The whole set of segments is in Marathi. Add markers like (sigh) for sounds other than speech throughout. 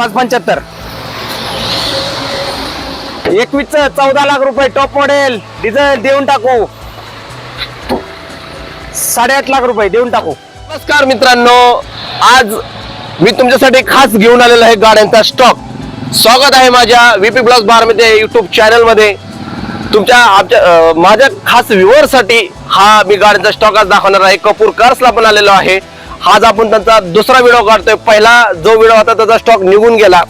पाच पंच्याहत्तर. एकवीस चौदा लाख रुपये टॉप मॉडेल डिझेल देऊन टाकू. साडेआठ लाख रुपये देऊन टाकू. नमस्कार मित्रांनो आज मी तुमच्यासाठी खास घेऊन आलेलो आहे गाड्यांचा स्टॉक स्वागत आहे माझ्या व्हीपी ब्लॉग बारमध्ये युट्यूब चॅनलमध्ये. तुमच्या आमच्या माझ्या खास व्ह्युअरसाठी हा मी गाड्यांचा स्टॉक आज दाखवणार आहे. कपूर कार्सला पण आलेलो आहे. आज आपण त्यांचा दुसरा व्हिडिओ काढतोय. पहिला जो व्हिडिओ होता त्याचा स्टॉक निघून गेला.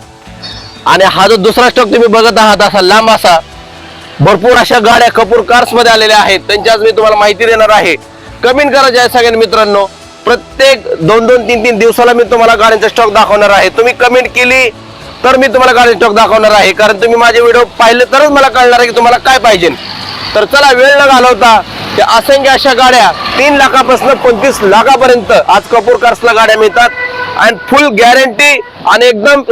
आणि हा जो दुसरा स्टॉक तुम्ही बघत आहात असा लांब असा भरपूर अशा गाड्या कपूर कार्समध्ये आलेल्या आहेत. त्यांची आज मी तुम्हाला माहिती देणार आहे. कमेंट करायचे आहे सगळ्या मित्रांनो. प्रत्येक दोन दोन तीन तीन दिवसाला मी तुम्हाला गाड्यांचा स्टॉक दाखवणार आहे. तुम्ही कमेंट केली तर मी तुम्हाला गाड्यांचा स्टॉक दाखवणार आहे. कारण तुम्ही माझे व्हिडिओ पाहिले तरच मला कळणार आहे की तुम्हाला काय पाहिजे. तर चला वेळ न घालवता त्या असंख्य अशा गाड्या तीन लाखापासून पंचवीस लाखापर्यंत आज कपूर कार्सला गाड्या मिळतात. आणि फुल गॅरंटी आणि एकदम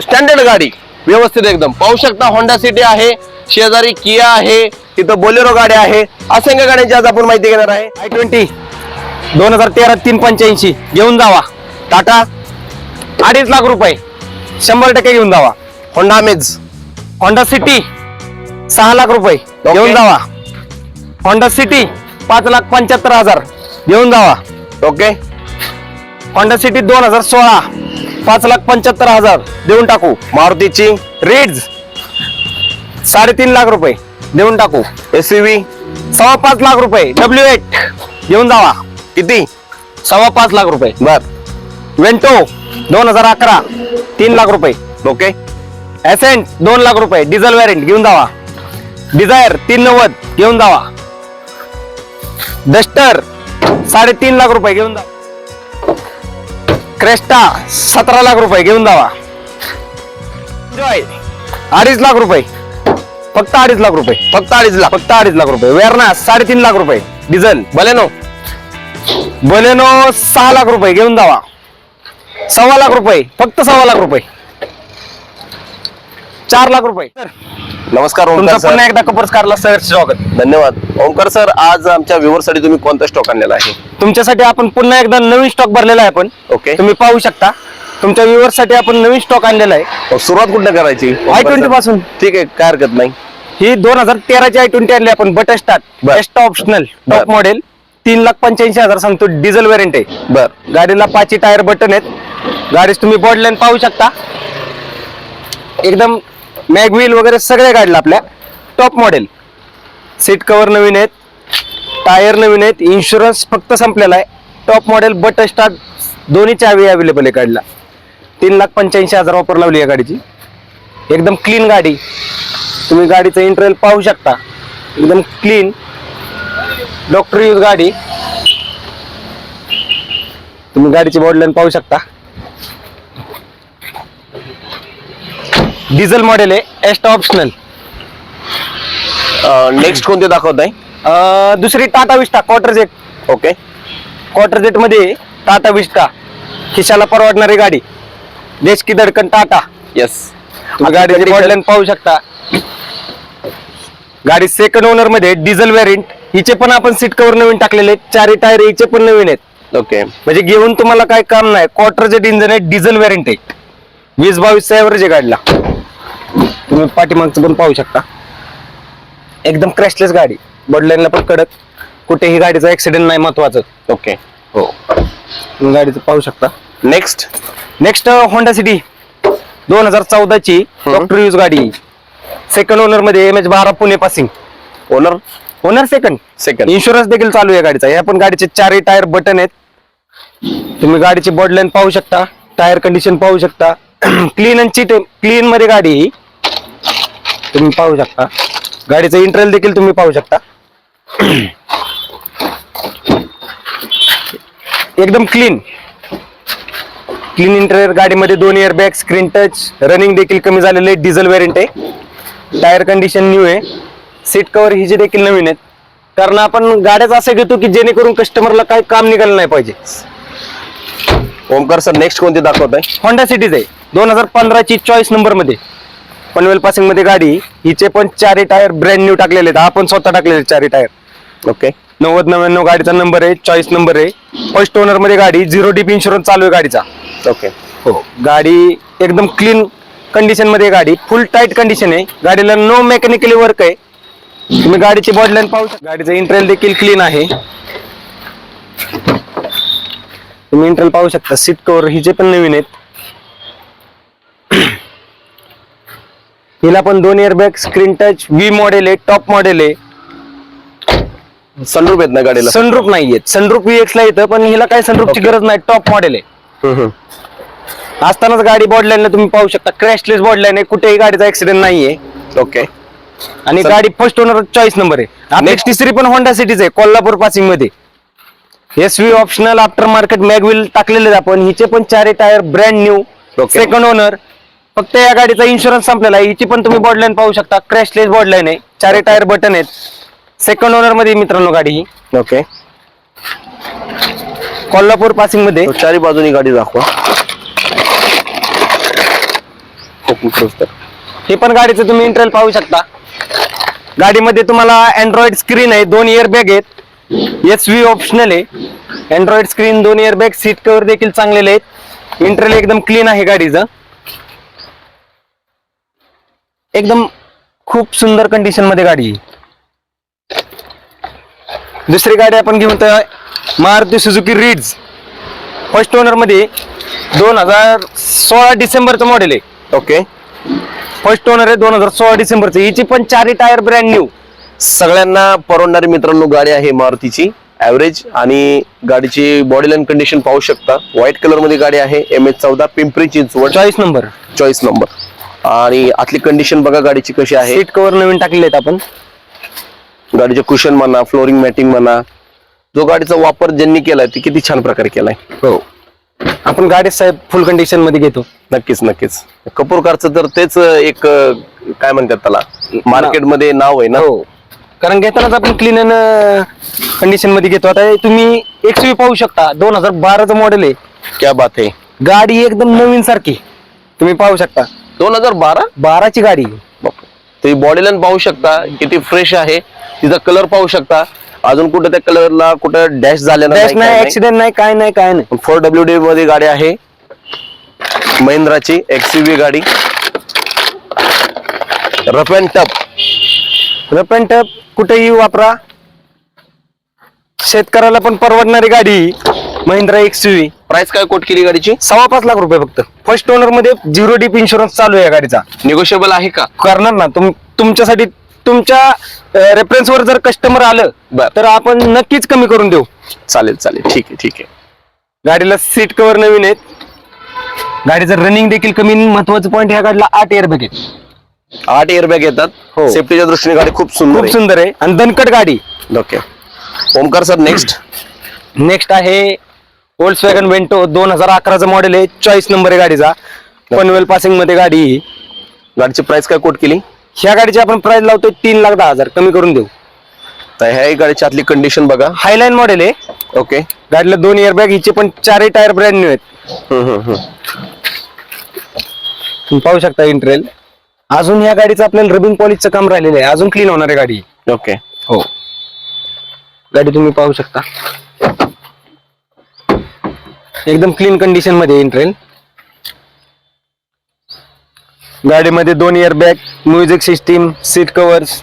स्टँडर्ड गाडी व्यवस्थित एकदम. पाहू शकता होंडा सिटी आहे शेजारी किया आहे तिथं बोलेरो गाडी आहे. असंख्य गाड्यांची आज आपण माहिती घेणार आहे. आय ट्वेंटी दोन हजार तेरा तीन पंच्याऐंशी घेऊन जावा. टाटा अडीच लाख रुपये शंभर टक्के घेऊन जावा. होंडा अमेज होंडा सिटी सहा लाख रुपये घेऊन जावा. होंडा सिटी पाच लाख पंच्याहत्तर हजार. घेऊन जावा. ओके? होंडा सिटी दोन हजार सोळा. पाच लाख पंच्याहत्तर हजार. देऊन टाकू. मारुतीची रिड्स साडेतीन लाख रुपये. देऊन टाकू. एस व्ही सव्वा पाच लाख रुपये. डब्ल्यू एट घेऊन जावा. किती? सव्वा पाच लाख रुपये. बर. वेंटो दोन हजार अकरा. तीन लाख रुपये. ओके? एसेंट दोन लाख रुपये. डिझेल वॅरेंट घेऊन जावा. डिझायर तीन नव्वद. घेऊन जावा. डस्टर साडेतीन लाख रुपये घेऊन जा. क्रेस्टा सतरा लाख रुपये घेऊन जावा. जॉय. अडीच लाख रुपये. फक्त अडीच लाख रुपये. फक्त अडीच लाख. फक्त अडीच लाख रुपये. वेरना साडेतीन लाख रुपये. Diesel Baleno. बलेनो सहा लाख रुपये घेऊन जावा. सव्वा लाख रुपये. फक्त सव्वा लाख रुपये. चार लाख रुपये. नमस्कार तुमचं ओमकार सर. पुन्हा एकदा कपर्स कारला सर स्वागत. धन्यवाद. ओमकार सर आज आमच्या व्ह्युअरसाठी तुम्ही कोणता स्टॉक आणलेला आहे? तुमच्यासाठी आपण पुन्हा एकदा नवीन स्टॉक भरलेला आहे आपण. ओके तुम्ही पाहू शकता. तुमच्या व्ह्युअर्ससाठी आपण नवीन स्टॉक आणलेला आहे. मग सुरुवात कुठं करायची? Omkar I-20 sir? पासून. ठीक आहे काय हरकत नाही. ही दोन हजार तेराची आय ट्वेंटी आणली आपण बटर स्टार्ट बर. बेस्ट ऑप्शनल बर. टॉप मॉडेल तीन लाख पंच्याऐंशी हजार सांगतो डिझेल व्हेरियंट आहे. बर. गाडीला पाचही टायर बटन आहेत. गाडीच तुम्ही बॉडलाईन पाहू शकता. एकदम मॅगव्हील वगैरे सगळ्या गाडीला आपल्या. टॉप मॉडेल सीट कवर नवीन आहेत. टायर नवीन आहेत. इन्शुरन्स फक्त संपलेला आहे. टॉप मॉडेल बटर स्टार्ट दोन्ही चावी अवेलेबल आहे गाडीला तीन लाख पंच्याऐंशी हजार वापर लावली आहे गाडीची. एकदम क्लीन गाडी. तुम्ही गाडीचं इंटरेल पाहू शकता. एकदम क्लीन डॉक्टर यूज गाडी. तुम्ही गाडीची बॉडलाईन पाहू शकता. डिझेल मॉडेल आहे. एस्टा ऑप्शनल नेक्स्ट कोणते दाखवत आहे? दुसरी Tata Vista Quadrajet okay क्वार्टर जेटमध्ये टाटा विस्टा खिशाला परवडणारी गाडी. देश की धडकन टाटा येस गाडीची बॉडलाईन पाहू शकता. गाडी सेकंड ओनरमध्ये डिझेल व्हेरियंट हिचे पण आपण सीट कव्हर नवीन टाकलेले आहेत. चारी टायर हिचे पण नवीन आहेत. ओके म्हणजे घेऊन तुम्हाला काय काम नाही. क्वार्टर जेट इंजन आहे डिझेल व्हेरियंट आहे. वीस बावीस एव्हरेज आहे गाडीला. तुम्ही पाठीमागचं पण पाहू शकता. एकदम क्रॅशलेस गाडी. बॉडलाईनला पण कडक. कुठेही गाडीचा ऍक्सिडेंट नाही महत्वाचं. ओके हो. तुम्ही गाडीचं पाहू शकता. नेक्स्ट नेक्स्ट होंडा सिटी दोन हजार चौदाची. डॉक्टर यूज गाडी. सेकंड ओनरमध्ये एम एच बारा Pune passing. Owner owner second second insurance देखील चालू आहे गाडीचा. या पण गाडीचे चारही टायर बटन आहेत. तुम्ही गाडीची बॉडलाईन पाहू शकता. टायर कंडिशन पाहू शकता. क्लीन अँड चीट क्लीन मध्ये गाडी ही. तुम्ही पाहू शकता. गाडीचं इंटरेल देखील तुम्ही पाहू शकता. एकदम क्लीन क्लीन इंटेरियर गाडीमध्ये दोन air bag screen touch running देखील कमी झालेले डिझेल व्हेरियंट आहे. टायर कंडिशन न्यू आहे. सीट कव्हर ही जे देखील नवीन आहेत. कारण आपण गाड्याच असं घेतो की जेणेकरून कस्टमरला काही काम निघालं नाही पाहिजे. ओमकार सर नेक्स्ट कोणते दाखवत आहे होंडा सिटीज आहे. दोन हजार पंधराची चॉईस नंबरमध्ये. पनवेल पासिंगमध्ये गाडी हिचे पण चारही टायर ब्रँड न्यू टाकलेले आहेत. आपण स्वतः टाकलेले चारही टायर ओके नव्वद नव्याण्णव गाडीचा नंबर आहे चॉईस नंबर आहे. फर्स्ट ओनरमध्ये गाडी झिरो डीप इन्शुरन्स चालू आहे गाडीचा. ओके हो. गाडी एकदम क्लीन कंडिशनमध्ये गाडी. फुल टाईट कंडिशन आहे. गाडीला नो मेकॅनिकली वर्क आहे. तुम्ही गाडीची बॉडी लाईन पाहू शकता. गाडीचं इंटरेल देखील क्लीन आहे. तुम्ही इंटरेल पाहू शकता. सीट कव्हर हिचे पण नवीन आहेत. हिला पण दोन airbag screen touch V model आहे टॉप मॉडेल आहे. सनरूप आहेत ना गाडीला? सनरूप नाहीये सनरूप VX ला येतं पण हिला काही सनरूपची गरज नाही. टॉप मॉडेल आहे. हम्म, हम्म. असतानाच गाडी बॉडलाईनला तुम्ही पाहू शकता. क्रॅशलेस बॉडलाईन आहे कुठेही गाडीचा ऍक्सिडेंट नाहीये. ओके आणि गाडी फर्स्ट ओनर चॉईस नंबर आहे. आपली Next. तिसरी पण होंडा सिटीज आहे Kolhapur पासिंगमध्ये. S V optional after market mag wheel टाकलेले आहेत आपण. हिचे पण चारही tyre brand new Okay. Second owner फक्त या गाडीचा इन्शुरन्स संपलेला आहे. हिची पण तुम्ही बॉडलाईन पाहू शकता. क्रॅशलेस बॉडलाईन आहे. चारही टायर बटन आहेत. सेकंड ओनरमध्ये मित्रांनो गाडी ही. ओके कोल्हापूर पासिंगमध्ये. तो चारी बाजूनी गाडी दाखवा. हे पण गाडीचं तुम्ही इंटरेल पाहू शकता. गाडीमध्ये तुम्हाला अँड्रॉइड स्क्रीन आहे. दोन इयर बॅग आहेत. एस व्ही ऑप्शनल आहे. अँड्रॉइड स्क्रीन दोन इयर बॅग सीट कव्हर देखील चांगलेले आहेत. इंटरेल एकदम क्लीन आहे गाडीचं. एकदम खूप सुंदर कंडिशनमध्ये गाडी. दुसरी गाडी आपण घेऊन तर मारुती सुझुकी रिड्स. फर्स्ट ओनरमध्ये दोन हजार सोळा डिसेंबरचं मॉडेल आहे. ओके फर्स्ट ओनर आहे दोन हजार सोळा डिसेंबरचं. हिची पण चारही टायर ब्रँड न्यू सगळ्यांना परवडणारी मित्रांनो गाडी आहे मारुतीची ऍव्हरेज आणि गाडीची बॉडी लाईन कंडिशन पाहू शकता. व्हाईट कलरमध्ये गाडी आहे एम एच चौदा Pimpri Chinchwad. Choice number choice number आणि आतली कंडिशन बघा गाडीची कशी आहे. सीट कव्हर नवीन टाकलेले आहेत आपण. गाडीचे कुशन म्हणा फ्लोरिंग मॅटिंग म्हणा जो गाडीचा वापर ज्यांनी केलाय ते किती छान प्रकारे केलाय. हो. आपण गाडी साहेब फुल कंडिशनमध्ये घेतो. नक्कीच नक्कीच. कपूर कारचं तर तेच एक अं, काय म्हणतात त्याला मार्केटमध्ये नाव आहे ना? हो. कारण घेतानाच आपण क्लीन कंडिशनमध्ये घेतो. आता हे तुम्ही एक्सवी पाहू शकता. दोन हजार बाराचं मॉडेल आहे. क्या बात आहे. गाडी एकदम नवीन सारखी. तुम्ही पाहू शकता. दोन हजार बारा? बाराची गाडी. तुम्ही बॉडी लाईन पाहू शकता किती फ्रेश आहे तिचा कलर पाहू शकता. अजून कुठं त्या कलरला कुठं डॅश झालेला डॅश नाही ऍक्सिडेंट नाही काय नाही काय नाही. फोर डब्ल्यू डी मध्ये गाडी आहे. महिंद्राची एक्सयूव्ही गाडी. रफ अँड टप रप अँड टप कुठेही वापरा. शेतकऱ्याला पण परवडणारी गाडी. महिंद्रा एक्सयूव्ही प्राइस काय कोट केली गाडीची? सव्वा पाच लाख रुपये फक्त. फर्स्ट ओनरमध्ये झिरो डीप इन्शुरन्स चालू आहे या गाडीचा. निगोशिएबल आहे का? करणार ना. तुम तुमच्यासाठी तुमच्या रेफरन्स वर जर कस्टमर आलं बर. तर आपण नक्कीच कमी करून देऊ. चालेल चालेल. ठीक आहे ठीक आहे. गाडीला सीट कव्हर नवीन आहेत. गाडीचं रनिंग देखील कमी महत्वाचं पॉईंट ह्या गाडीला आठ एअरबॅग आहेत. आठ एअरबॅग येतात. हो. सेफ्टीच्या दृष्टीने गाडी खूप सुंदर खूप सुंदर आहे. आणि दणकट गाडी. आहे okay. Omkar sir next next (clears throat) आहे ओल्ड वॅगन वेंटो दोन हजार अकराचा मॉडेल आहे. चॉईस नंबर आहे गाडीचा. पनवेल पासिंगमध्ये गाडी आहे. गाडीची प्राइस काय कोट केली? ह्या गाडीची आपण प्राइस लावतोय तीन लाख दहा हजार. कमी करून देऊ. तर ह्या गाडीची आतली कंडिशन बघा. हायलाईन मॉडेल आहे. ओके. गाडीला दोन एअरबॅग हिचे पण चारही टायर ब्रँड न्यू आहेत. हम्म, हम्म, हम्म. तुम्ही पाहू शकता इंटरेल अजून या गाडीचं आपल्याला रबिंग पॉलिशचं काम राहिलेलं आहे. अजून क्लीन होणार आहे गाडी. ओके. हो. गाडी तुम्ही पाहू शकता. एकदम क्लीन कंडिशनमध्ये इंटरेल गाडीमध्ये दोन air bag music system seat covers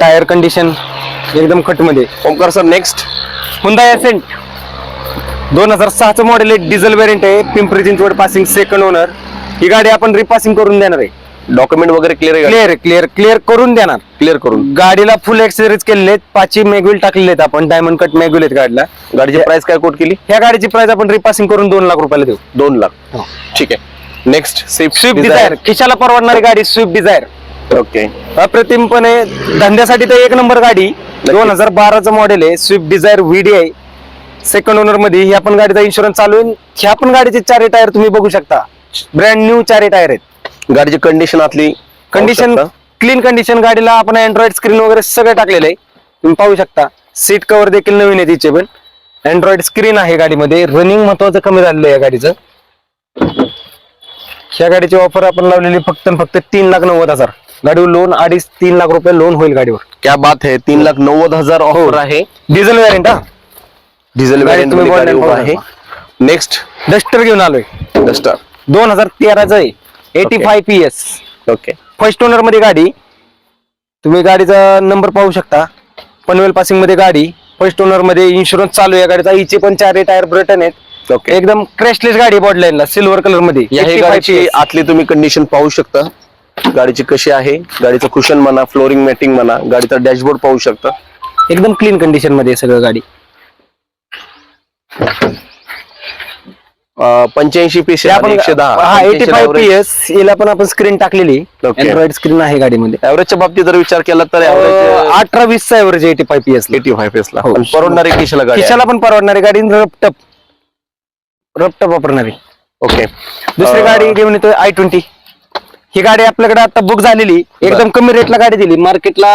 tyre condition एकदम खटमध्ये. Omkar sir next Hyundai Accent दोन हजार सहाचं मॉडेल आहे डिझेल व्हेरियंट आहे. Pimpri Chinchwad passing second owner ही गाडी आपण रिपासिंग करून देणार आहे. डॉक्युमेंट वगैरे क्लिअर क्लिअर क्लिअर क्लिअर करून देणार. क्लिअर करून. गाडीला फुल एक्सेसरीज केलेले आहेत. मेगविल टाकलेले आहेत आपण. डायमंड कट मेगविल आहेत गाडीला. गाडीची प्राइस काय कोट केली? ह्या गाडीची प्राइस आपण रिपासिंग करून दोन लाख रुपयाला देऊ. दोन लाख. ठीक आहे. नेक्स्ट स्विफ्ट स्विफ्ट डिझायर खिशाला परवडणारी गाडी स्विफ्ट डिझायर ओके अप्रतिमपणे धंद्यासाठी तर एक नंबर गाडी. दोन हजार बाराचं मॉडेल आहे. स्विफ्ट डिझायर व्हीडीआय सेकंड ओनरमध्ये ह्या पण गाडीचा इन्शुरन्स चालू आहे. ह्या पण गाडीचे चारही टायर तुम्ही बघू शकता. ब्रँड न्यू चारही टायर आहेत. गाडीची कंडिशन आतली कंडिशन पाहू शकता. क्लीन कंडिशन गाडीला आपण अँड्रॉइड स्क्रीन वगैरे सगळं टाकलेलं आहे. तुम्ही पाहू शकता. सीट कव्हर देखील नवीन आहे तिचे पण. अँड्रॉइड स्क्रीन आहे गाडीमध्ये. रनिंग महत्वाचं कमी झालेलं आहे या गाडीचं. ह्या गाडीची ऑफर आपण लावलेली फक्त आणि फक्त तीन लाख नव्वद हजार. गाडीवर लोन अडीच तीन लाख रुपये लोन होईल गाडीवर. क्या बात है तीन लाख नव्वद हजार ऑफर आहे. डिझेल व्हॅरियंट हा? डिझेल गाडी तुम्ही गाडी उभा आहे. नेक्स्ट डस्टर घेऊन आलोय. डस्टर दोन हजार तेराचं आहे. AT. Five P S okay first ओनरमध्ये गाडी तुम्ही गाडीचा नंबर पाहू शकता. पनवेल पासिंगमध्ये गाडी फर्स्ट ओनरमध्ये इन्शुरन्स चालू आहे गाडीचा इचे पण चारही टायर ब्रटन आहेत. ओके एकदम क्रॅशलेस गाडी बॉडलाईनला सिल्वर कलरमध्ये. या हे 85 गाडीची PS. आतली तुम्ही कंडिशन पाहू शकता. गाडीची कशी आहे गाडीचं कुशन म्हणा फ्लोरिंग मॅटिंग म्हणा गाडीचा डॅशबोर्ड पाहू शकता. एकदम क्लीन कंडिशनमध्ये आहे सगळं गाडी. पंच्याऐंशी पीस एकशे दहा. एटी फाय पी एस याला पण आपण स्क्रीन टाकलेली. अँड्रॉइड स्क्रीन आहे गाडीमध्ये. ॲव्हरेजच्या बाबतीत जर विचार केला तर अठरा वीस चा average AT five P S AT five पीसला हो. परवडणारी किशाला गाडी खिशाला पण परवडणारी गाडी रपटप रपटप वापरणारी. ओके दुसरी गाडी घेऊन येतोय आय ट्वेंटी ही गाडी आपल्याकडे आता बुक झालेली. एकदम कमी रेटला गाडी दिली. मार्केटला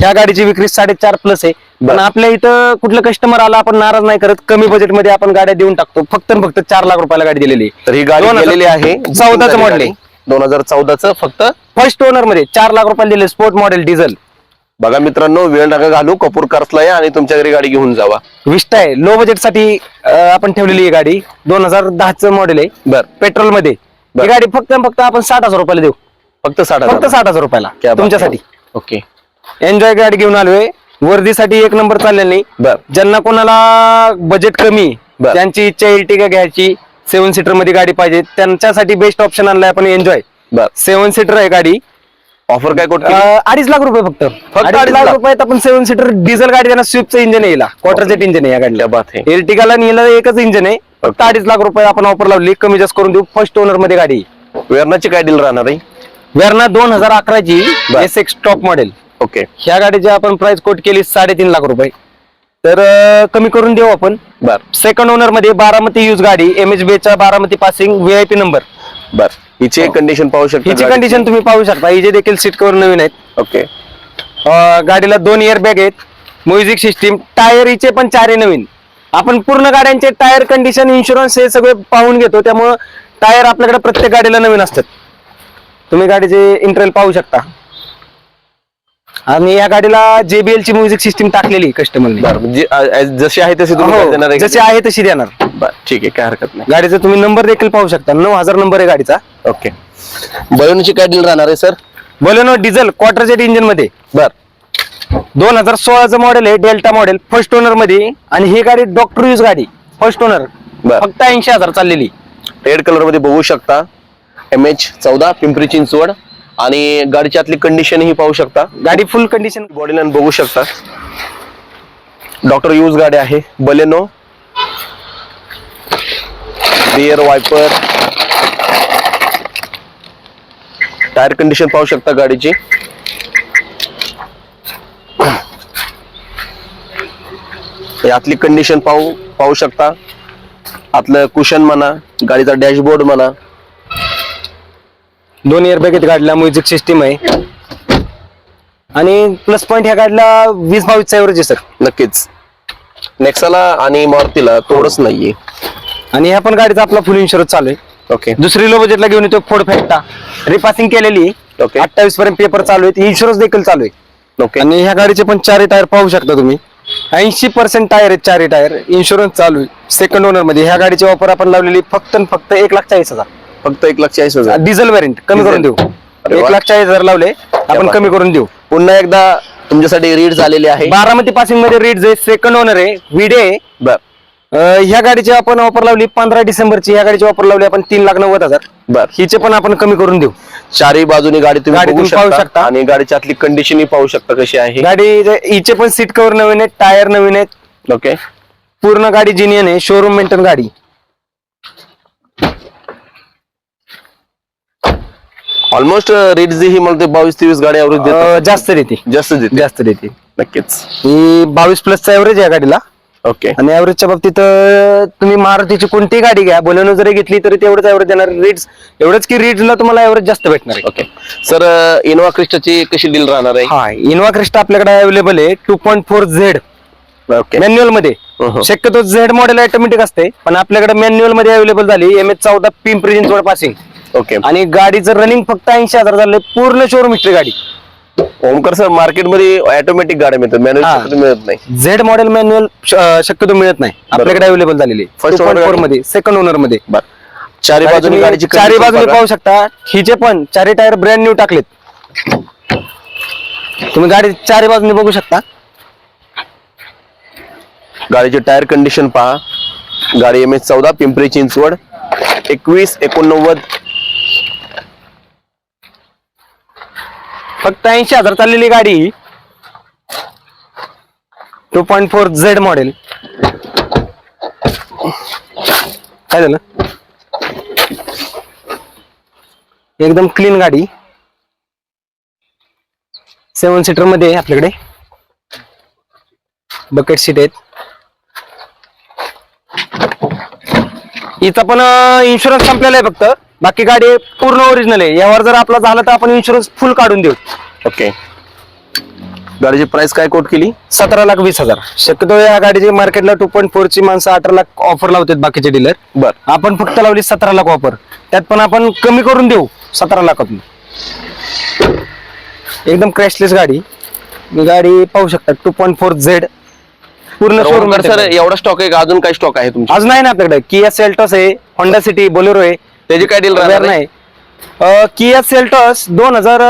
ह्या गाडीची विक्री साडेचार प्लस आहे. पण आपल्या इथं कुठलं कस्टमर आला आपण नाराज नाही करत. कमी बजेटमध्ये आपण गाड्या देऊन टाकतो. फक्त आणि फक्त चार लाख रुपयाला गाडी दिलेली तर ही गाडी दोन हजार गेलेली आहे. चौदाचं model आहे. दोन हजार चौदाचं फक्त? फर्स्ट ओनरमध्ये चार लाख रुपयाला दिले स्पोर्ट मॉडेल डिझेल बघा मित्रांनो वेळ नका घालू. कपूर कार्सला या आणि तुमच्या घरी गाडी घेऊन जावा. विस्टा आहे. लो बजेटसाठी अं, आपण ठेवलेली ही गाडी. दोन हजार दहाचं मॉडेल आहे. बर. पेट्रोलमध्ये. ही गाडी फक्त आणि फक्त आपण साठ हजार रुपयाला देऊ. फक्त साठ फक्त हजार साठ हजार रुपयाला. क्या बात तुमच्यासाठी. आहे. ओके. एन्जॉय गाडी घेऊन आलोय. वर्दीसाठी एक नंबर चाललेला नाही. ज्यांना कोणाला बजेट कमी बर. त्यांची इच्छा इर्टिगा घ्यायची? सेव्हन सीटरमध्ये गाडी पाहिजे. त्यांच्यासाठी बेस्ट ऑप्शन आणलाय आपण एन्जॉय बर. सेव्हन सीटर आहे गाडी. ऑफर काय कोट अं, अडीच लाख रुपये फक्त. अडीच अडीच लाख. रुपयात आपण सेव्हन सीटर डिझेल गाडी त्यांना स्विफ्टचं इंजिन आहे क्वार्टर जेट इंजिन आहे या गाडीला. क्या बात है. एर्टिगाला नेलं एकच इंजिन आहे. फक्त. अडीच लाख रुपये आपण ऑफर लावली. कमी जास्त करून देऊ. फर्स्ट ओनरमध्ये गाडी. वेरणाची काय डील राहणार आहे? वेरना दोन हजार अकराची बर. S X top model okay. ह्या गाडीची आपण प्राइस कोट केली साडेतीन लाख रुपये. तर अं, कमी करून देऊ आपण. बर. सेकंड ओनरमध्ये बारामती यूज गाडी एम एच च्या बारामती पासिंग व्हीआयपी नंबर बर. हिची कंडिशन पाहू शकता हिची. कंडिशन तुम्ही पाहू शकता. हिचे देखील सीट कवर नवीन आहेत. ओके. अं, गाडीला दोन इयर बॅग आहेत. म्युझिक सिस्टीम टायर हिचे पण चारही नवीन. आपण पूर्ण गाड्यांचे टायर कंडिशन इन्शुरन्स हे सगळे पाहून घेतो. त्यामुळं टायर आपल्याकडे प्रत्येक गाडीला नवीन असतात. तुम्ही गाडीचे इंटरेल पाहू शकता. आणि या गाडीला JBL ची म्युझिक सिस्टीम टाकलेली कस्टमरने बर म्हणजे जशी आहे तशी तुम्ही काय देणार आहे हो? जशी आहे तशी देणार. बर ठीक आहे काय हरकत नाही. गाडीचा तुम्ही नंबर देखील पाहू शकता. नऊ हजार नंबर आहे गाडीचा. ओके. बलूनची काय डील राहणार आहे sir? Baleno diesel Quadrajet इंजिनमध्ये. बर. दोन हजार सोळाचं मॉडेल आहे डेल्टा मॉडेल फर्स्ट ओनरमध्ये. आणि ही गाडी डॉक्टर यूज गाडी फर्स्ट ओनर बर. फक्त ऐंशी हजार चाललेली. रेड कलरमध्ये बघू शकता. एम एच चौदा पिंपरी चिंचवड. आणि गाडीची आतली कंडिशन ही पाहू शकता. गाडी फुल कंडिशन बॉडी लाईन बघू शकता. डॉक्टर यूज गाडी आहे. Baleno rear wiper tyre condition पाहू शकता गाडीची. यातली कंडिशन पाहू पाहू शकता. आतलं कुशन म्हणा गाडीचा डॅशबोर्ड म्हणा. दोन इयर बॅग आहेत गाडीला म्युझिक सिस्टीम आहे. आणि प्लस पॉईंट ह्या गाडीला वीस बावीसचा एव्हरेज आहे सर नक्कीच. नेक्साला आणि मारुतीला थोडंच नाहीये. आणि ह्या पण गाडीचा आपला फुल इन्शुरन्स चालू आहे. ओके दुसरी लो बजेटला घेऊन येतो फोर्ड फॅक्टा रिपासिंग केलेली ओके अठ्ठावीस पर्यंत पेपर चालू आहेत. इन्शुरन्स देखील चालू आहे. ओके आणि ह्या गाडीचे पण चारही टायर पाहू शकता तुम्ही. ऐंशी पर्सेंट टायर आहेत चारही टायर इन्शुरन्स चालू आहे. सेकंड ओनरमध्ये ह्या गाडीची ऑफर आपण लावलेली फक्त आणि फक्त एक लाख चाळीस हजार. फक्त एक लाख चाळीस हजार. डिझेल व्हेरियंट कमी करून देऊ. एक. लाख चाळीस हजार लावले आपण कमी करून देऊ. पुन्हा एकदा तुमच्यासाठी रीड झालेली आहे. बारामती पासिंगमध्ये रीड आहे सेकंड ओनर आहे विडे. बर. ह्या गाडीची आपण ऑफर लावली पंधरा डिसेंबरची. ह्या गाडीची ऑफर लावली आपण तीन लाख नव्वद हजार. बर. हिचे पण आपण कमी करून देऊ. चारही बाजूनी गाडी तुम्ही पाहू शकता. आणि गाडीची आतली कंडिशन पाहू शकता कशी आहे. गाडी जे- हिचे पण सीट कव्हर नवीन आहेत टायर नवीन आहेत. ओके पूर्ण गाडी जिनियन आहे शोरूम मेंटेन गाडी. ऑलमोस्ट रीड जी ही मला ते बावीस तेवीस गाडी एव्हरेज देत अं, जास्त देते. जास्त देते. जास्त देते. नक्कीच. ही बावीस प्लसचा एव्हरेज आहे या गाडीला. ओके आणि ऍव्हरेजच्या बाबतीत अं, तुम्ही मारुतीची कोणतीही गाडी घ्या बोलेनो जरी घेतली तरी तेवढंच ऍव्हरेज देणार. रीड्स एवढंच की रीड्सला तुम्हाला ऍव्हरेज जास्त भेटणार आहे. ओके सर इनोवा क्रिस्टाची कशी डील राहणार आहे? हा इनोवा क्रिस्टा आपल्याकडे अवेलेबल आहे. Two point four Z okay मॅन्युअलमध्ये. हं. शक्यतो झेड मॉडेल ऑटोमॅटिक असते पण आपल्याकडे मॅन्युअलमध्ये अवेलेबल झाली. एम एच चौदा पिंपरी चिंचवड पासिंग ओके आणि गाडीचं रनिंग फक्त ऐंशी हजार झालंय पूर्ण शोरूम हिस्ट्री गाडी. ओमकार सर मार्केटमध्ये ऑटोमॅटिक गाड्या मिळतात हा. मॅन्युअल मिळत नाही. झेड मॉडेल मॅन्युअल शक्यतो मिळत नाही. आपल्याकडे अवेलेबल झालेली First owner फोर गाडी? मध्ये सेकंड ओनरमध्ये. बर. चारी बाजूनी गाडीची चारी condition बाजूने बघा. पाहू शकता. हिचे पण चारी टायर ब्रँड न्यू टाकलेत. तुम्ही गाडी चारी बाजूने बघू शकता. गाडीची टायर कंडिशन पहा. गाडी एम एच चौदा पिंपरी चिंचवड एकवीस एकोणनव्वद फक्त ऐंशी हजार चाललेली गाडी. Two point four Z model. काय झालं? एकदम क्लीन गाडी. सेवन सीटरमध्ये आहे आपल्याकडे. बकेट सीट आहेत. हिचा पण इन्शुरन्स संपलेला आहे फक्त. बाकी गाडी पूर्ण ओरिजिनल आहे. यावर जर आपला झाला तर आपण इन्शुरन्स फुल काढून देऊ. ओके गाडीची प्राइस काय कोट केली? सतरा लाख वीस हजार. शक्यतो या गाडीची मार्केटला टू पॉईंट फोर ची माणसं अठरा लाख ऑफर लावतात बाकीचे डीलर बर. आपण फक्त लावली सतरा लाख ऑफर त्यात पण आपण कमी करून देऊ सतरा लाखातून. एकदम क्रॅशलेस गाडी. ही गाडी पाहू शकता टू पॉईंट फोर झेड पूर्ण शोरूम सर एवढा स्टॉक आहे का? अजून काय स्टॉक आहे तुमचा अजून नाही ना आपल्याकडे. किया सेल्टॉस आहे होंडा सिटी बोलेरो आहे. त्याची काय डील राहणार नाही. किया सेल्टॉस दोन हजार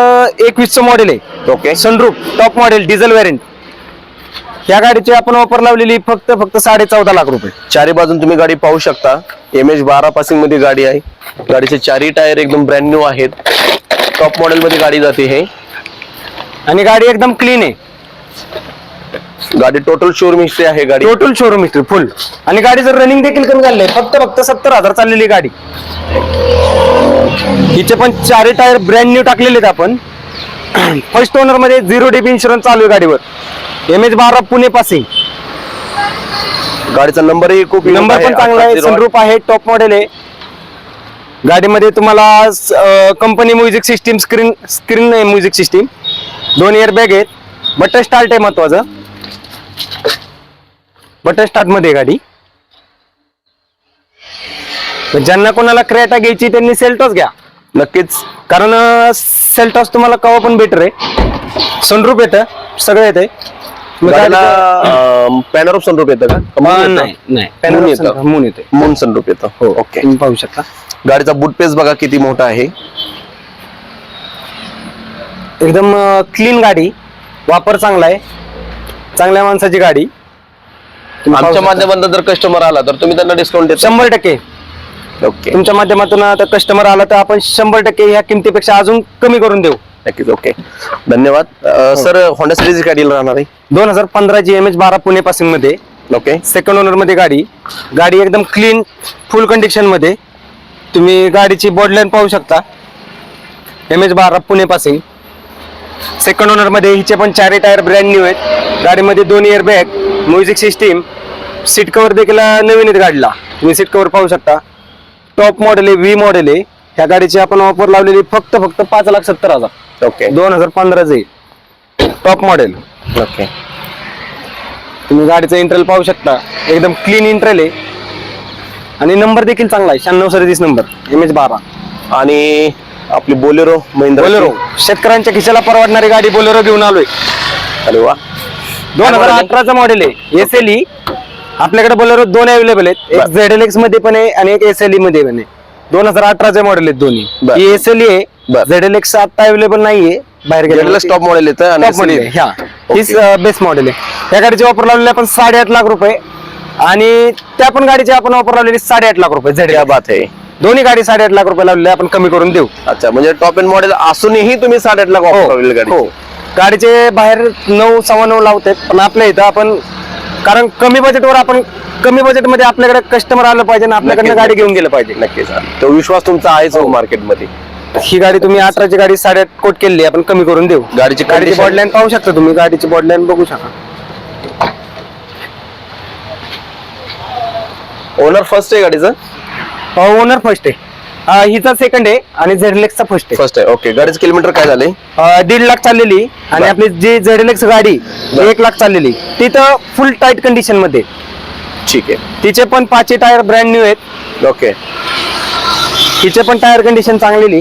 एकवीस च मॉडेल आहे. Okay. Sunroof top model diesel variant या गाडीची आपण ऑफर लावलेली फक्त फक्त साडे चौदा लाख रुपये. चारी बाजून तुम्ही गाडी पाहू शकता. एम एच बारा पासिंगमध्ये गाडी आहे. गाडीचे चारही टायर एकदम ब्रँड न्यू आहेत. टॉप मॉडेल मध्ये गाडी जाते हे. आणि गाडी एकदम क्लीन आहे. गाडी टोटल शोरूम हिस्ट्री आहे गाडी. टोटल शोरूम हिस्ट्री फुल आणि गाडीचं रनिंग देखील कमी झालेलं आहे फक्त फक्त सत्तर हजार चाललेली गाडी. हिचे पण चारही टायर ब्रँड न्यू टाकलेले आहेत आपण. (clears throat) फर्स्ट ओनरमध्ये झिरो डीपी इन्शुरन्स चालू आहे गाडीवर. एम एच बारा पुणे पासिंग. गाडीचा नंबरही खूप नंबर पण चांगला आहे सनरूप आहे टॉप मॉडेल आहे. गाडीमध्ये तुम्हाला company music system screen screen आहे म्युझिक सिस्टीम दोन इयर बॅग आहेत. बटन स्टार्ट आहे महत्वाचं. बटन स्टार्टमध्ये गाडी. ज्यांना कोणाला क्रेटा घ्यायची त्यांनी सेल्टॉस घ्या. नक्कीच. कारण सेल्टॉस तुम्हाला कवा पण बेटर आहे. सनरूप येतं. सगळं येतंय. मग गाडीला गाडीचं- पॅनर सनरूप येतं का? नाही नाही. येतं. मून येते मून सनरूप येतं. हो. ओके. तुम्ही पाहू शकता. गाडीचा बूट पेस बघा किती मोठा आहे. एकदम क्लीन गाडी. वापर चांगला आहे. चांगल्या माणसाची गाडी. तुम्ही पाहू आमच्या शकता. माध्यमातून जर कस्टमर आला तर तुम्ही त्यांना डिस्काउंट देता. शंभर टक्के. ओके तुमच्या माध्यमातून आता कस्टमर आला तर आपण शंभर टक्के ह्या किमतीपेक्षा अजून कमी करून देऊ. नक्कीच ओके धन्यवाद. सर होंडा सिरीज काय डील राहणार आहे? दोन हजार पंधराची एम एच बारा पुणे पासिंगमध्ये ओके सेकंड ओनरमध्ये गाडी. गाडी एकदम क्लीन फुल कंडिशनमध्ये. तुम्ही गाडीची बॉडलाईन पाहू शकता. एम एच बारा पुणे पासिंग सेकंड ओनरमध्ये हिचे पण चारही टायर ब्रँड न्यू आहेत. गाडीमध्ये दोन air bag music system seat cover देखील नवीन आहेत गाडीला. तुम्ही सीट कव्हर पाहू शकता. टॉप मॉडेल आहे व्ही मॉडेल आहे. ह्या गाडीची आपण ऑफर लावलेली फक्त फक्त पाच लाख सत्तर हजार. ओके दोन हजार पंधराचे टॉप मॉडेल ओके तुम्ही गाडीचं इंटरेल पाहू शकता. एकदम क्लीन इंटरेल आहे. आणि नंबर देखील चांगला आहे. शहाण्णव सदतीस नंबर एम एच बारा. आणि आपली बोलेरो महिंद्रा बोलेरो. शेतकऱ्यांच्या खिशाला परवडणारी गाडी बोलेरो घेऊन आलोय. अरे वा. दोन हजार? अठराचं मॉडेल आहे. एस एल ई आपल्याकडे बोलेरो दोन अवेलेबल आहेत. एक. झेड एल एक्समध्ये पण आहे आणि एक एस एल ई मध्ये पण आहे. दोन हजार अठराचे मॉडेल आहेत दोन्ही. ही एस एल ई आहे. झेड एल एक्स आता अवेलेबल नाहीये. बाहेर गेलेला स्टॉप मॉडेल येतं ह्या हीच बेस्ट मॉडेल आहे. या गाडीची ऑफर लावलेली आपण साडेआठ लाख रुपये. आणि त्या पण गाडीची आपण ऑफर लावलेली साडेआठ लाख रुपये. झेड बात आहे. दोन्ही गाडी साडेआठ लाख रुपये लावलेली आपण कमी करून देऊ. अच्छा म्हणजे टॉप एंड मॉडेल असूनही तुम्ही साडेआठ लाख लावलेली गाडी हो गाडीचे बाहेर नऊ सव्वा नऊ लावतात पण आपल्या इथं आपण कारण कमी बजेटवर आपण कमी बजेटमध्ये आपल्याकडे कस्टमर आलं पाहिजे आणि आपल्याकडनं नक्कीच. गाडी घेऊन गेलं पाहिजे. नक्कीच तो विश्वास तुमचा आहेच हो. मार्केटमध्ये ही गाडी तुम्ही अठराची गाडी साडेआठ कोट केली आपण कमी करून देऊ. गाडीची गाडीची condition- बॉडलाईन पाहू शकता तुम्ही गाडीची बॉडलाईन बघू शकता. ओनर फर्स्ट आहे गाडीचं? ओनर फर्स्ट आहे. हिचा सेकंड आहे आणि झेडलेक्सचा फर्स्ट आहे. फर्स्ट आहे. ओके गाडीचं किलोमीटर काय झाले अं, दीड लाख चाललेली आणि. आपली जी झेडलेक्स गाडी. एक लाख चाललेली. तिथं फुल टाईट कंडिशनमध्ये. ठीक आहे. तिचे पण पाचशे टायर ब्रँड न्यू आहेत. ओके तिचे पण टायर कंडिशन चांगलेली.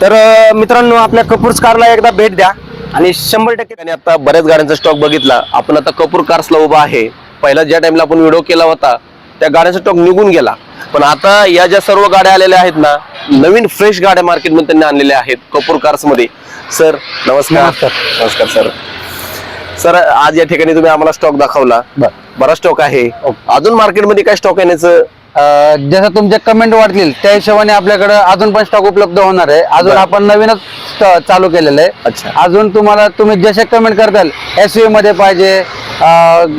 तर अं, मित्रांनो आपल्या कपूर्स कारला एकदा भेट द्या. आणि शंभर टक्के आणि आता बऱ्याच गाड्यांचा स्टॉक बघितला. आपण आता कपूर कार्सला उभा आहे. पहिला ज्या टाइमला आपण व्हिडिओ केला होता त्या गाड्यांचा स्टॉक निघून गेला पण आता या ज्या सर्व गाड्या आलेल्या आहेत ना नवीन फ्रेश गाड्या मार्केटमध्ये त्यांनी आणलेल्या आहेत कपूर कार्समध्ये सर नमस्कार नमस्कार. सर सर आज या ठिकाणी तुम्ही आम्हाला स्टॉक दाखवला बर. बरा स्टॉक आहे. अजून मार्केटमध्ये काय स्टॉक येण्याचं जसं तुमच्या कमेंट वाढतील त्या हिशोबाने आपल्याकडे अजून पण स्टॉक उपलब्ध होणार आहे अजून. आपण नवीनच चालू केलेलं आहे अच्छा. अजून तुम्हाला तुम्ही जसे कमेंट करताल एसमध्ये पाहिजे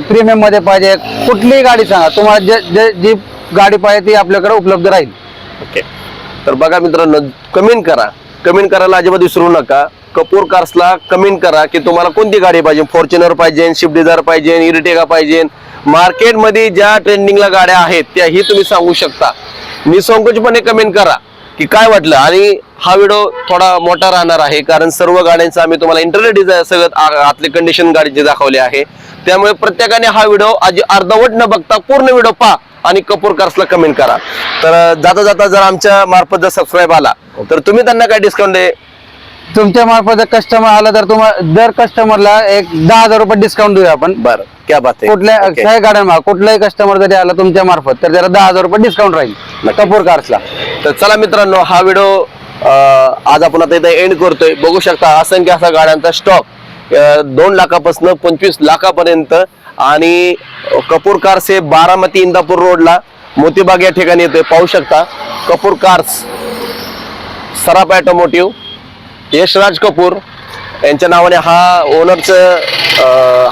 प्रीमियममध्ये पाहिजे. कुठलीही गाडी सांगा. तुम्हाला जे- जे जी गाडी पाहिजे ती आपल्याकडे उपलब्ध राहील. ओके. तर बघा मित्रांनो कमेंट करा. कमेंट करायला अजिबात विसरू नका. कपूर कार्सला कमेंट करा की तुम्हाला कोणती गाडी पाहिजे? फॉर्च्युनर पाहिजे शिफ्ट डिझायर पाहिजे इरिटेगा पाहिजे. मार्केटमध्ये ज्या ट्रेंडिंगला गाड्या आहेत त्याही तुम्ही सांगू शकता. निसंकोचपणे कमेंट करा. की काय वाटलं? आणि हा व्हिडिओ थोडा मोठा राहणार आहे कारण सर्व गाड्यांचं आम्ही तुम्हाला इंटरनेट सगळं आतले कंडिशन गाडीचे दाखवले आहे त्यामुळे प्रत्येकाने हा व्हिडिओ आज अर्धवट न बघता पूर्ण व्हिडिओ पहा आणि कपूर कार्सला कमेंट करा. तर जाता जाता जर आमच्या मार्फत जर सबस्क्राईब आला तर तुम्ही त्यांना काय डिस्काउंट दे? तुमच्या मार्फत कस्टमर आला तर तुम्हाला दर कस्टमरला एक दहा हजार रुपये डिस्काउंट देऊया आपण. बरं क्या बात आहे. कुठल्या Okay. काही गाड्यांना कुठलाही कस्टमर जरी आला तुमच्या मार्फत तर त्याला दहा हजार रुपये डिस्काउंट राहील. नक्की. कपूर कार्सला तर चला मित्रांनो हा व्हिडिओ आज आपण आता इथे एंड करतोय. बघू शकता असंख्य असा गाड्यांचा स्टॉक दोन लाखापासून पंचवीस लाखापर्यंत आणि कपूर कार्स हे बारामती इंदापूर रोडला मोतीबाग या ठिकाणी येतोय. पाहू शकता कपूर कार्स सराफ ऑटोमोटिव्ह यशराज कपूर यांच्या नावाने हा ओनरचं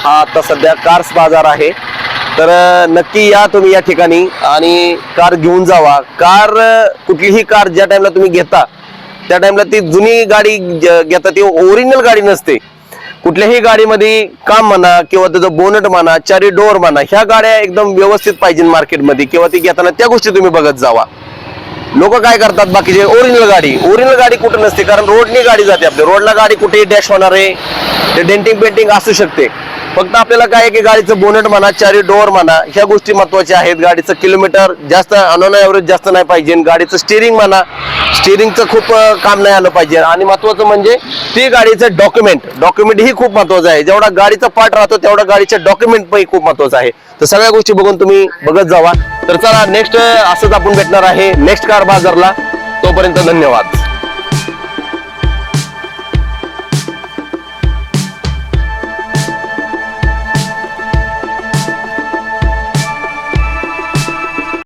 हा आता सध्या कार्स बाजार आहे. तर नक्की या तुम्ही या ठिकाणी आणि कार घेऊन जावा. कार कुठलीही कार ज्या टाइमला तुम्ही घेता त्या टाइमला ती जुनी गाडी घेता ती ओरिजिनल गाडी नसते. कुठल्याही गाडीमध्ये काम म्हणा किंवा त्याचं बोनट म्हणा चारी डोअर म्हणा ह्या गाड्या एकदम व्यवस्थित पाहिजे मार्केटमध्ये किंवा ती घेताना त्या गोष्टी तुम्ही बघत जावा. लोक काय करतात बाकीचे? ओरिजिनल गाडी. ओरिजिनल गाडी कुठं नसते कारण रोडनी गाडी जाते आपल्या. रोडला गाडी कुठेही डॅश होणार आहे. ते डेंटिंग पेंटिंग असू शकते. फक्त आपल्याला काय की गाडीचं बोनट म्हणा चारी डोअर म्हणा ह्या गोष्टी महत्त्वाच्या आहेत. गाडीचं किलोमीटर जास्त अनोन ॲव्हरेज जास्त नाही पाहिजे. गाडीचं स्टिअरिंग म्हणा स्टिअरिंगचं खूप काम नाही आलं पाहिजे. आणि महत्वाचं म्हणजे ती गाडीचं डॉक्युमेंट डॉक्युमेंट ही खूप महत्वाचं आहे. जेवढा गाडीचा पार्ट राहतो तेवढा गाडीचं डॉक्युमेंट पण खूप महत्वाचं आहे. तर सगळ्या गोष्टी बघून तुम्ही बघत जावा. तर चला नेक्स्ट असंच आपण भेटणार आहे. नेक्स्ट कार बाजारला. तोपर्यंत धन्यवाद.